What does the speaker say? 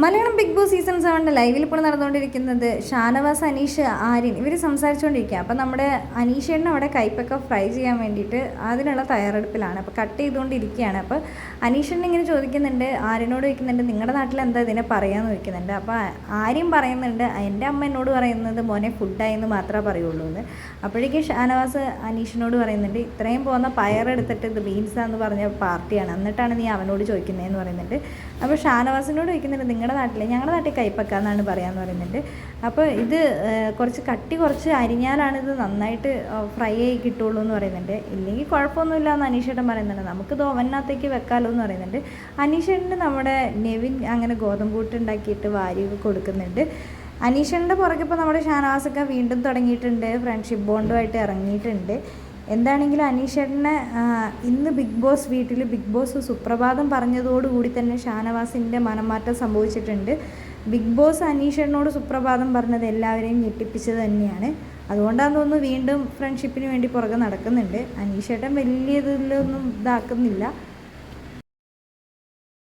Malayalam big boss season സെവന്റെ ലൈവിൽ ഇപ്പോൾ നടന്നുകൊണ്ടിരിക്കുന്നത് ഷാനവാസ് അനീഷ് ആര്യൻ ഇവർ സംസാരിച്ചുകൊണ്ടിരിക്കുക. അപ്പം നമ്മുടെ അനീഷേട്ടൻ അവിടെ കൈപ്പൊക്കെ ഫ്രൈ ചെയ്യാൻ വേണ്ടിയിട്ട് അതിനുള്ള തയ്യാറെടുപ്പിലാണ്. അപ്പോൾ കട്ട് ചെയ്തുകൊണ്ടിരിക്കുകയാണ്. അപ്പോൾ അനീഷേട്ടൻ ഇങ്ങനെ ചോദിക്കുന്നുണ്ട് ആര്യനോട് ചോദിക്കുന്നുണ്ട് നിങ്ങളുടെ നാട്ടിൽ എന്താ ഇതിനെ പറയാമെന്ന് ചോദിക്കുന്നുണ്ട്? അപ്പോൾ ആര്യം പറയുന്നുണ്ട് എന്റെ അമ്മ എന്നോട് പറയുന്നത് മോനെ ഫുഡായെന്ന് മാത്രമേ പറയുള്ളൂ എന്ന്. അപ്പോഴേക്കും ഷാനവാസ് അനീഷിനോട് പറയുന്നുണ്ട് ഇത്രയും പോകുന്ന പയറെടുത്തിട്ട് ഇത് ബീൻസാന്ന് പറഞ്ഞ പാർട്ടിയാണ്. എന്നിട്ടാണ് നീ അവനോട് ചോദിക്കുന്നതെന്ന് പറയുന്നുണ്ട്. അപ്പോൾ ഷാനവാസിനോട് ചോദിക്കുന്നുണ്ട് നിങ്ങളുടെ നാട്ടിൽ ഞങ്ങളുടെ നാട്ടിൽ കൈപ്പക്ക എന്നാണ് പറയാമെന്ന് പറയുന്നുണ്ട്. അപ്പോൾ ഇത് കുറച്ച് കട്ടി കുറച്ച് അരിഞ്ഞാലാണ് ഇത് നന്നായിട്ട് ഫ്രൈ ആയി കിട്ടുള്ളൂ എന്ന് പറയുന്നുണ്ട്. ഇല്ലെങ്കിൽ കുഴപ്പമൊന്നുമില്ല എന്ന് അനീഷേട്ടൻ പറയുന്നുണ്ട്. നമുക്ക് ഓവനകത്തേക്ക് വെക്കാമല്ലോ എന്ന് പറയുന്നുണ്ട്. അനീഷേട്ടന് നമ്മുടെ നെവിൻ അങ്ങനെ ഗോതമ്പൂട്ട് ഉണ്ടാക്കിയിട്ട് വാരി കൊടുക്കുന്നുണ്ട്. അനീഷേട്ടന്റെ പുറകെ ഇപ്പോൾ നമ്മുടെ ഷാനവാസൊക്കെ വീണ്ടും തുടങ്ങിയിട്ടുണ്ട്. ഫ്രണ്ട്ഷിപ്പ് ബോണ്ടുമായിട്ട് ഇറങ്ങിയിട്ടുണ്ട്. എന്താണെങ്കിലും അനീഷേട്ടന് ഇന്ന് ബിഗ് ബോസ് വീട്ടിൽ ബിഗ് ബോസ് സുപ്രഭാതം പറഞ്ഞതോടുകൂടി തന്നെ ഷാനവാസിന്റെ മനംമാറ്റം സംഭവിച്ചിട്ടുണ്ട്. ബിഗ് ബോസ് അനീഷേട്ടനോട് സുപ്രഭാതം പറഞ്ഞത് എല്ലാവരെയും ഞെട്ടിപ്പിച്ചത് തന്നെയാണ്. അതുകൊണ്ടാണ് തോന്നുന്നു വീണ്ടും ഫ്രണ്ട്ഷിപ്പിന് വേണ്ടി പുറകെ നടക്കുന്നുണ്ട്. അനീഷേട്ടൻ വലിയ ഇതിലൊന്നും ഇതാക്കുന്നില്ല.